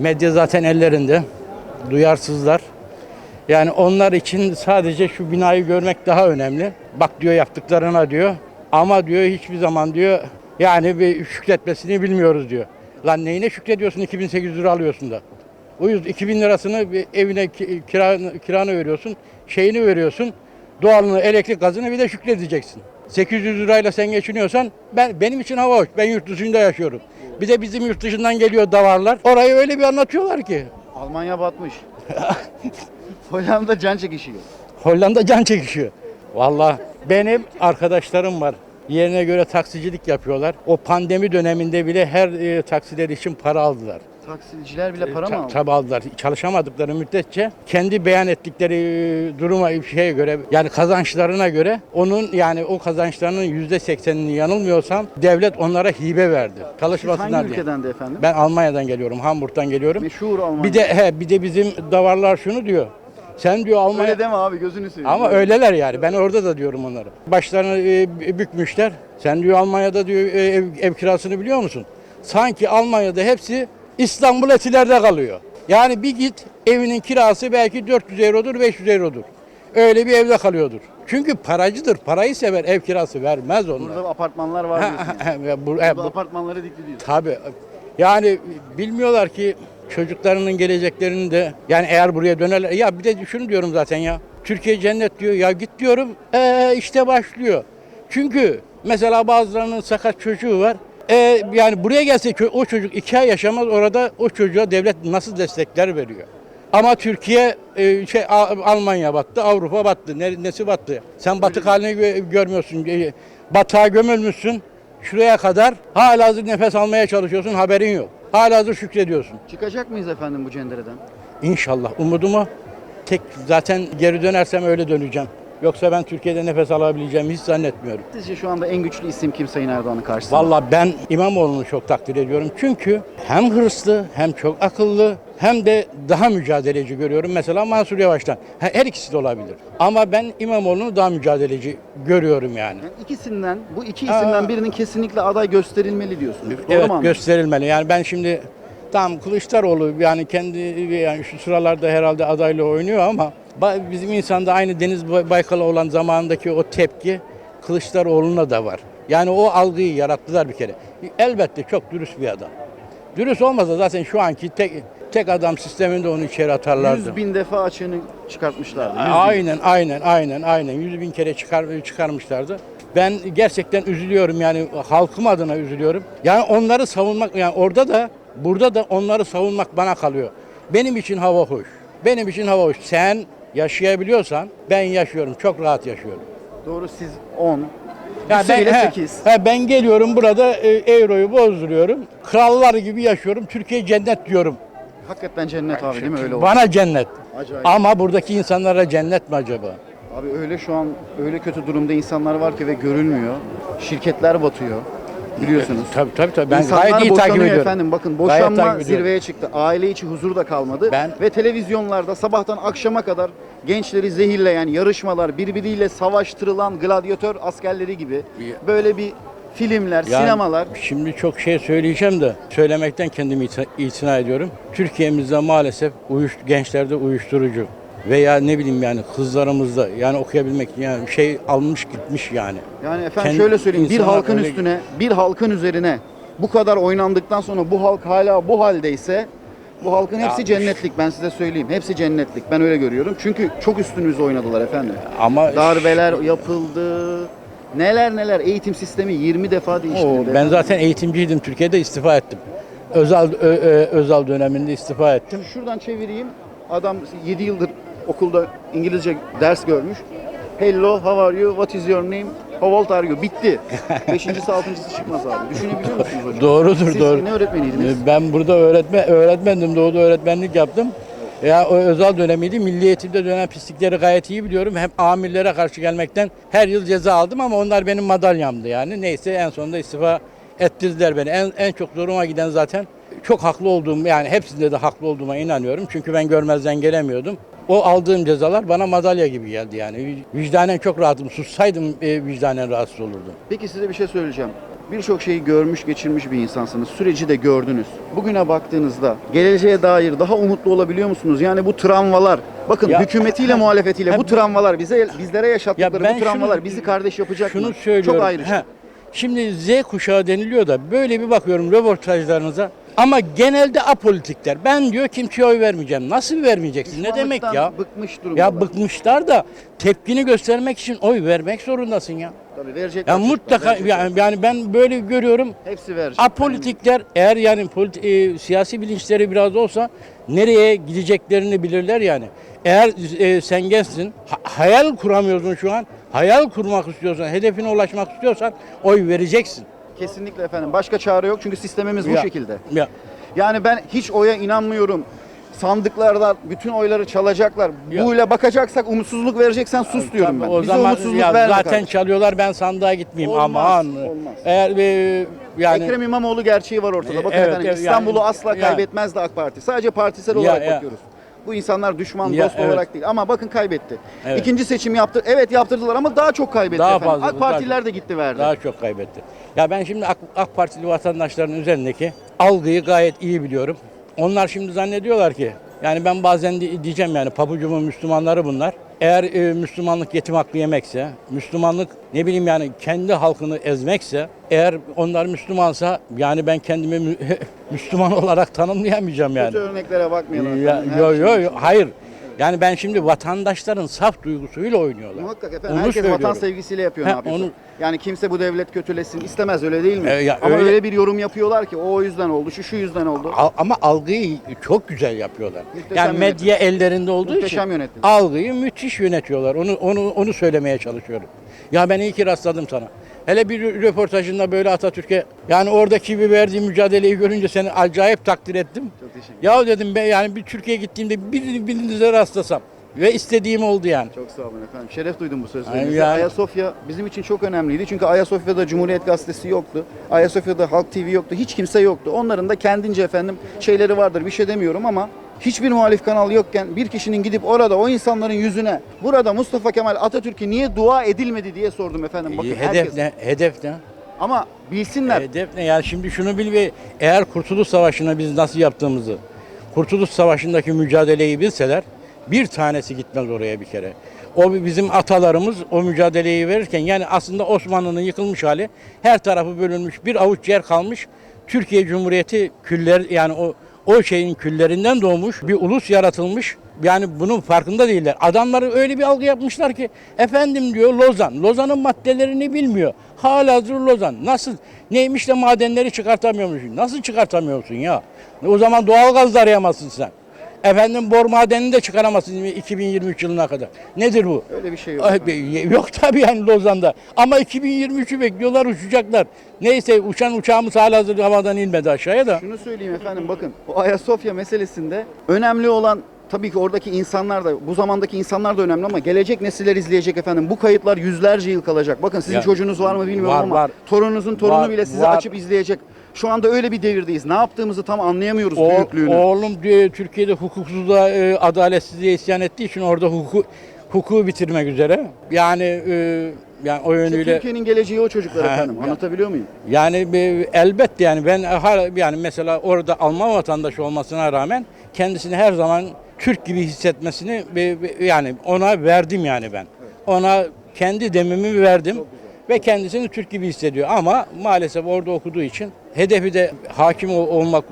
Medya zaten ellerinde. Duyarsızlar. Yani onlar için sadece şu binayı görmek daha önemli. Bak diyor yaptıklarına diyor. Ama diyor hiçbir zaman diyor yani bir şükretmesini bilmiyoruz diyor. Lan neyine şükrediyorsun 2800 lira alıyorsun da. Yüzden 2000 lirasını bir evine ki- kira, kiranı veriyorsun, şeyini veriyorsun. Doğalını, elektrik gazını bir de şükredeceksin. 800 lirayla sen geçiniyorsan ben benim için hava hoş. Ben yurt dışında yaşıyorum. Bir de bizim yurt dışından geliyor davarlar. Orayı öyle bir anlatıyorlar ki. Almanya batmış. Hollanda can çekişiyor. Hollanda can çekişiyor. Vallahi benim arkadaşlarım var. Yerine göre taksicilik yapıyorlar. O pandemi döneminde bile her e, taksiler için para aldılar. Taksiciler bile para Ta- mı aldı? Tabii aldılar. Çalışamadıkları müddetçe kendi beyan ettikleri duruma şeye göre yani kazançlarına göre onun yani o kazançlarının yüzde seksenini yanılmıyorsam devlet onlara hibe verdi. Siz Çalışmasınlar hangi diye. ülkeden de efendim? Ben Almanya'dan geliyorum, Hamburg'dan geliyorum. Meşhur Almanya. Bir de he, bir de bizim davarlar şunu diyor. Sen diyor Almanya Öyle deme abi gözünü seveyim. ama öyleler yani. Ben orada da diyorum onlara. Başlarını e, bükmüşler. Sen diyor Almanya'da diyor e, ev, ev kirasını biliyor musun? Sanki Almanya'da hepsi İstanbul Etiler'de kalıyor. Yani bir git evinin kirası belki 400 eurodur, 500 eurodur. Öyle bir evde kalıyordur. Çünkü paracıdır. Parayı sever. Ev kirası vermez onlar. Burada apartmanlar var diyorsun. yani. bu, Burada bu- apartmanları dikti diyorsun. Tabii. Yani bilmiyorlar ki çocuklarının geleceklerini de yani eğer buraya dönerler. Ya bir de şunu diyorum zaten ya. Türkiye cennet diyor. Ya git diyorum. Ee, işte başlıyor. Çünkü mesela bazılarının sakat çocuğu var. Ee, yani buraya gelse o çocuk iki ay yaşamaz orada o çocuğa devlet nasıl destekler veriyor. Ama Türkiye e, şey Almanya battı, Avrupa battı. Ne- nesi battı? Sen batık halini gö- görmüyorsun. E, Batığa gömülmüşsün. Şuraya kadar hala hazır nefes almaya çalışıyorsun haberin yok. Hala hazır şükrediyorsun. Çıkacak mıyız efendim bu cendereden? İnşallah umudumu tek zaten geri dönersem öyle döneceğim. Yoksa ben Türkiye'de nefes alabileceğimi hiç zannetmiyorum. Sizce şu anda en güçlü isim kim Sayın Erdoğan'ın karşısında? Vallahi ben İmamoğlu'nu çok takdir ediyorum. Çünkü hem hırslı hem çok akıllı hem de daha mücadeleci görüyorum. Mesela Mansur Yavaş'tan. Ha, Her ikisi de olabilir. Ama ben İmamoğlu'nu daha mücadeleci görüyorum yani. Yani ikisinden, bu iki isimden Aa. birinin kesinlikle aday gösterilmeli diyorsunuz. Doğru evet mu anladım? gösterilmeli. Yani ben şimdi tam Kılıçdaroğlu yani kendi yani şu sıralarda herhalde adayla oynuyor ama bizim insanda aynı Deniz Bay- Baykal'a olan zamanındaki o tepki Kılıçdaroğlu'na da var. Yani o algıyı yarattılar bir kere. Elbette çok dürüst bir adam. Dürüst olmasa zaten şu anki tek tek adam sisteminde onu içeri atarlardı. 100 bin defa açığını çıkartmışlardı. 100. Aynen aynen aynen aynen yüz bin kere çıkar çıkarmışlardı. Ben gerçekten üzülüyorum yani halkım adına üzülüyorum. Yani onları savunmak yani orada da burada da onları savunmak bana kalıyor. Benim için hava hoş. Benim için hava hoş. Sen yaşayabiliyorsan ben yaşıyorum. Çok rahat yaşıyorum. Doğru siz 10, Ya ben, he, 8. he, ben geliyorum burada e, euroyu bozduruyorum. Krallar gibi yaşıyorum. Türkiye cennet diyorum. Hakikaten cennet abi değil mi öyle oldu? Bana cennet. Acayip. Ama buradaki insanlara cennet mi acaba? Abi öyle şu an öyle kötü durumda insanlar var ki ve görülmüyor. Şirketler batıyor. Biliyorsunuz. Tabii tabii tabii. Ben İnsanlar gayet iyi takip boşanıyor ediyorum. efendim. Bakın boşanma zirveye çıktı. Aile içi huzur da kalmadı. Ben- Ve televizyonlarda sabahtan akşama kadar gençleri zehirleyen yarışmalar, birbiriyle savaştırılan gladyatör askerleri gibi böyle bir filmler, Yani sinemalar. Şimdi çok şey söyleyeceğim de söylemekten kendimi iti- itina ediyorum. Türkiye'mizde maalesef uyuş, gençlerde uyuşturucu veya ne bileyim yani kızlarımızda yani okuyabilmek yani şey almış gitmiş yani. Yani efendim Kendi şöyle söyleyeyim. Bir insanlar halkın öyle- üstüne, bir halkın üzerine bu kadar oynandıktan sonra bu halk hala bu haldeyse bu halkın hepsi Ya- cennetlik ben size söyleyeyim. Hepsi cennetlik. Ben öyle görüyorum. Çünkü çok üstünüzde oynadılar efendim. Ama Darbeler yapıldı. Neler neler eğitim sistemi 20 defa Oo, değiştirildi. ben zaten eğitimciydim Türkiye'de istifa ettim. Özel ö- ö- özel döneminde istifa ettim. Şuradan çevireyim. Adam 7 yıldır okulda İngilizce ders görmüş. Hello, how are you? What is your name? How old are you? Bitti. Beşincisi, altıncısı çıkmaz abi. Düşünebiliyor musunuz hocam? Doğrudur Siz doğru. ne öğretmeniydiniz? Ben burada öğretmen öğretmendim. Doğuda öğretmenlik yaptım. Ya o özel dönemiydi. Milli eğitimde dönen pislikleri gayet iyi biliyorum. Hem amirlere karşı gelmekten her yıl ceza aldım ama onlar benim madalyamdı yani. Neyse en sonunda istifa ettirdiler beni. En, en çok zoruma giden zaten çok haklı olduğum yani hepsinde de haklı olduğuma inanıyorum. Çünkü ben görmezden gelemiyordum. O aldığım cezalar bana madalya gibi geldi yani. Vicdanen çok rahatım. Sussaydım e, vicdanen rahatsız olurdum. Peki size bir şey söyleyeceğim. Birçok şeyi görmüş, geçirmiş bir insansınız. Süreci de gördünüz. Bugüne baktığınızda geleceğe dair daha umutlu olabiliyor musunuz? Yani bu travmalar, bakın Ya- hükümetiyle, muhalefetiyle Ha, bu travmalar bize bizlere yaşattıkları ben bu travmalar şunu- bizi kardeş yapacak Şunu mı? söylüyorum. Çok ayrı şey. he. Şimdi Z kuşağı deniliyor da böyle bir bakıyorum röportajlarınıza. Ama genelde apolitikler. Ben diyor kimseye oy vermeyeceğim. Nasıl vermeyeceksin? Ne demek ya? Bıkmış durumda. Ya bıkmışlar da tepkini göstermek için oy vermek zorundasın ya. Tabii verecekler. Ya mutlaka yani, yani ben böyle görüyorum. Hepsi verecek. Apolitikler eğer yani politi- e, siyasi bilinçleri biraz olsa nereye gideceklerini bilirler yani. Eğer e, sen gençsin, ha- hayal kuramıyorsun şu an. Hayal kurmak istiyorsan, hedefine ulaşmak istiyorsan oy vereceksin. Kesinlikle efendim. Başka çare yok çünkü sistemimiz bu Ya. şekilde. Ya Yani ben hiç oya inanmıyorum. Sandıklardan bütün oyları çalacaklar. Ya. Buyla bakacaksak umutsuzluk vereceksen sus diyorum tabii ben. o Bize zaman umutsuzluk ya verme zaten kardeşim. çalıyorlar ben sandığa gitmeyeyim Olmaz, aman. olmaz. Eğer e, yani Ekrem İmamoğlu gerçeği var ortada. Bakın evet, efendim evet, İstanbul'u yani- asla yani- kaybetmezdi AK Parti. Sadece partisel olarak ya. bakıyoruz. Bu insanlar düşman, Ya, dost evet. olarak değil. Ama bakın kaybetti. Evet. İkinci seçim yaptı. Evet yaptırdılar ama daha çok kaybetti Daha efendim. fazla, AK Partililer de gitti verdi. Daha çok kaybetti. Ya ben şimdi AK, AK Partili vatandaşların üzerindeki algıyı gayet iyi biliyorum. Onlar şimdi zannediyorlar ki yani ben bazen di- diyeceğim yani pabucumun Müslümanları bunlar. Eğer e, Müslümanlık yetim hakkı yemekse, Müslümanlık ne bileyim yani kendi halkını ezmekse, eğer onlar Müslümansa yani ben kendimi mü- Müslüman olarak tanımlayamayacağım yani. Kötü örneklere bakmayalım Ya, efendim. Her yo yo yo içinde. hayır. Yani ben şimdi vatandaşların saf duygusuyla oynuyorlar. Muhakkak efendim. Onu Herkes vatan söylüyorum. sevgisiyle yapıyor Ha, ne onu- Yani kimse bu devlet kötülesin istemez öyle değil mi? E, ya Ama öyle- öyle... bir yorum yapıyorlar ki o yüzden oldu, şu şu yüzden oldu. Al- ama algıyı çok güzel yapıyorlar. Muhteşem yani medya ellerinde olduğu Muhteşem için yönettim. algıyı müthiş yönetiyorlar. Onu onu onu söylemeye çalışıyorum. Ya ben iyi ki rastladım sana. Hele bir rö- röportajında böyle Atatürk'e yani oradaki bir verdiği mücadeleyi görünce seni acayip takdir ettim. Çok teşekkür ederim. Ya dedim ben yani bir Türkiye'ye gittiğimde bir birinize rastlasam ve istediğim oldu yani. Çok sağ olun efendim. Şeref duydum bu sözlerinizle. yani- Ayasofya bizim için çok önemliydi. Çünkü Ayasofya'da Cumhuriyet Gazetesi yoktu. Ayasofya'da Halk TV yoktu. Hiç kimse yoktu. Onların da kendince efendim şeyleri vardır. Bir şey demiyorum ama hiçbir muhalif kanal yokken bir kişinin gidip orada o insanların yüzüne burada Mustafa Kemal Atatürk'e niye dua edilmedi diye sordum efendim. Bakın hedef herkes. ne? Hedef ne? Ama bilsinler. Hedef ne? Yani şimdi şunu bil ve eğer Kurtuluş Savaşı'na biz nasıl yaptığımızı, Kurtuluş Savaşı'ndaki mücadeleyi bilseler bir tanesi gitmez oraya bir kere. O bizim atalarımız o mücadeleyi verirken yani aslında Osmanlı'nın yıkılmış hali her tarafı bölünmüş bir avuç yer kalmış. Türkiye Cumhuriyeti küller yani o o şeyin küllerinden doğmuş bir ulus yaratılmış. Yani bunun farkında değiller. Adamları öyle bir algı yapmışlar ki efendim diyor Lozan. Lozan'ın maddelerini bilmiyor. Halihazır Lozan. Nasıl neymiş de madenleri çıkartamıyormuşsun. Nasıl çıkartamıyorsun ya? O zaman doğalgaz da arayamazsın sen. Efendim bor madenini de çıkaramazsın 2023 yılına kadar. Nedir bu? Öyle bir şey yok. Ay, Yok tabii yani Lozan'da. Ama 2023'ü bekliyorlar uçacaklar. Neyse uçan uçağımız hala hazır havadan inmedi aşağıya da. Şunu söyleyeyim efendim bakın o Ayasofya meselesinde önemli olan tabii ki oradaki insanlar da bu zamandaki insanlar da önemli ama gelecek nesiller izleyecek efendim. Bu kayıtlar yüzlerce yıl kalacak. Bakın sizin Ya, çocuğunuz var mı bilmiyorum var, ama var. torununuzun torunu Var, bile sizi var. açıp izleyecek. Şu anda öyle bir devirdeyiz. Ne yaptığımızı tam anlayamıyoruz O- büyüklüğünü. oğlum diyor Türkiye'de hukuksuzluğa, e, adaletsizliğe isyan ettiği için orada hukuku, hukuku bitirmek üzere. Yani e, yani o İşte yönüyle Türkiye'nin geleceği o çocuklar Ha, efendim. ya. Anlatabiliyor muyum? yani e, elbette yani ben hala yani mesela orada Alman vatandaşı olmasına rağmen kendisini her zaman Türk gibi hissetmesini yani ona verdim yani ben. Ona kendi demimi verdim ve kendisini Türk gibi hissediyor ama maalesef orada okuduğu için hedefi de hakim ol- olmak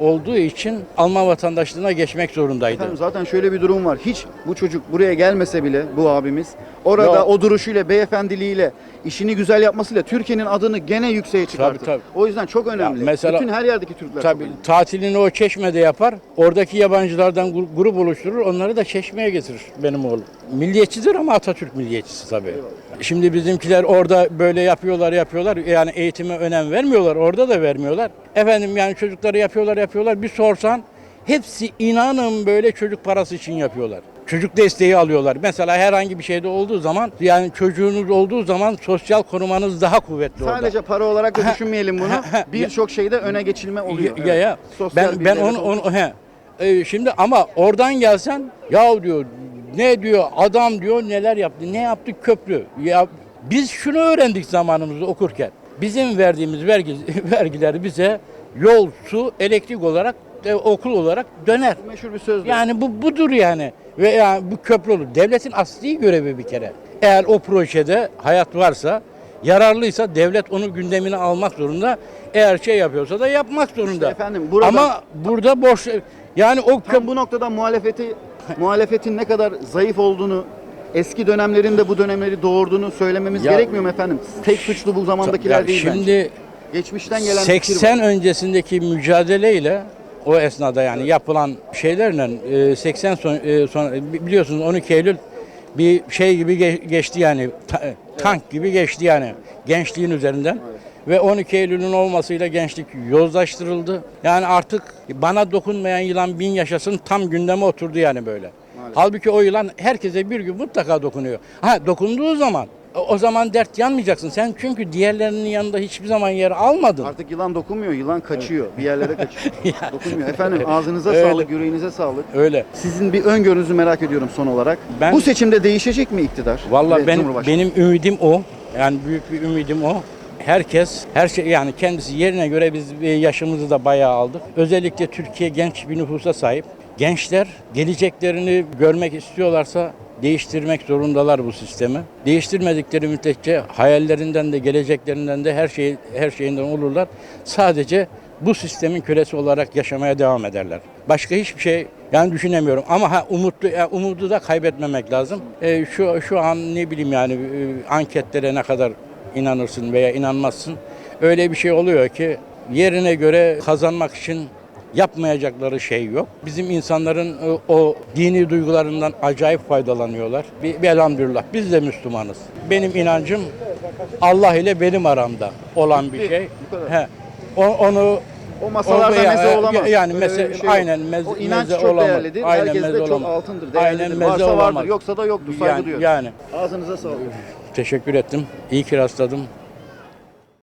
olduğu için Alman vatandaşlığına geçmek zorundaydı. Efendim zaten şöyle bir durum var. Hiç bu çocuk buraya gelmese bile bu abimiz orada Ya- o duruşuyla, beyefendiliğiyle, işini güzel yapmasıyla Türkiye'nin adını gene yükseğe çıkartır. tabii. O yüzden çok önemli. mesela- Bütün her yerdeki Türkler Tabii çok önemli. tatilini o çeşmede yapar. Oradaki yabancılardan gru- grup oluşturur. Onları da çeşmeye getirir benim oğlum. Milliyetçidir ama Atatürk milliyetçisi tabii. Şimdi bizimkiler orada böyle yapıyorlar yapıyorlar. Yani eğitime önem vermiyorlar. Orada da vermiyorlar. Efendim yani çocukları yapıyorlar yapıyorlar. Bir sorsan hepsi inanın böyle çocuk parası için yapıyorlar. Çocuk desteği alıyorlar. Mesela herhangi bir şeyde olduğu zaman yani çocuğunuz olduğu zaman sosyal korumanız daha kuvvetli orada. Sadece para olarak da düşünmeyelim bunu. Birçok şeyde öne geçilme oluyor. Ya, ya, ya. Sosyal Ben ben onu onu he. Ee, şimdi ama oradan gelsen ya diyor ne diyor adam diyor neler yaptı ne yaptı köprü ya biz şunu öğrendik zamanımızda okurken bizim verdiğimiz vergi, vergiler bize yol, su, elektrik olarak, e, okul olarak döner. Meşhur bir söz. Yani bu budur yani. Ve yani bu köprü olur. Devletin asli görevi bir kere. Eğer o projede hayat varsa, yararlıysa devlet onu gündemine almak zorunda. Eğer şey yapıyorsa da yapmak zorunda. İşte efendim burada- Ama burada boş yani o Tam köprü bu noktada muhalefeti muhalefetin ne kadar zayıf olduğunu eski dönemlerinde bu dönemleri doğurduğunu söylememiz Ya- gerekmiyor mu efendim? Tek suçlu bu zamandakiler değil bence. şimdi Geçmişten gelen fikir 80 bu. öncesindeki mücadeleyle o esnada yani yapılan şeylerle e, 80 son, e, son biliyorsunuz 12 Eylül bir şey gibi ge- geçti yani ta- tank gibi geçti yani gençliğin üzerinden. Ve 12 Eylül'ün olmasıyla gençlik yozlaştırıldı. Yani artık bana dokunmayan yılan bin yaşasın tam gündeme oturdu yani böyle. Halbuki o yılan herkese bir gün mutlaka dokunuyor. Ha dokunduğu zaman o- zaman dert yanmayacaksın. Sen çünkü diğerlerinin yanında hiçbir zaman yer almadın. Artık yılan dokunmuyor, yılan kaçıyor. Bir yerlere kaçıyor. Dokunmuyor. Efendim ağzınıza Öyle. sağlık, yüreğinize sağlık. Öyle. Sizin bir öngörünüzü merak ediyorum son olarak. Ben- Bu seçimde değişecek mi iktidar? Vallahi ve ben benim ümidim o. Yani büyük bir ümidim o. Herkes her şey yani kendisi yerine göre biz e, yaşımızı da bayağı aldık. Özellikle Türkiye genç bir nüfusa sahip. Gençler geleceklerini görmek istiyorlarsa değiştirmek zorundalar bu sistemi. Değiştirmedikleri müddetçe hayallerinden de geleceklerinden de her şey her şeyinden olurlar. Sadece bu sistemin kölesi olarak yaşamaya devam ederler. Başka hiçbir şey yani düşünemiyorum. Ama ha umutlu ya umudu da kaybetmemek lazım. E, şu şu an ne bileyim yani e, anketlere ne kadar inanırsın veya inanmazsın. Öyle bir şey oluyor ki yerine göre kazanmak için yapmayacakları şey yok. Bizim insanların o, o dini duygularından acayip faydalanıyorlar. Bir, bir elhamdülillah biz de Müslümanız. Benim inancım Allah ile benim aramda olan bir şey. He. O- onu O masalarda o- ya- meze olamaz. Yani Öyle meze, şey yok. aynen meze, O inanç meze çok olamaz. değerlidir. Aynen Herkes de meze çok olamaz. altındır, değerlidir. Aynen meze Varsa olamaz. vardır, yoksa da yoktur. Saygı yani, duyuyorum. yani Ağzınıza sağlık. teşekkür ettim. İyi ki rastladım.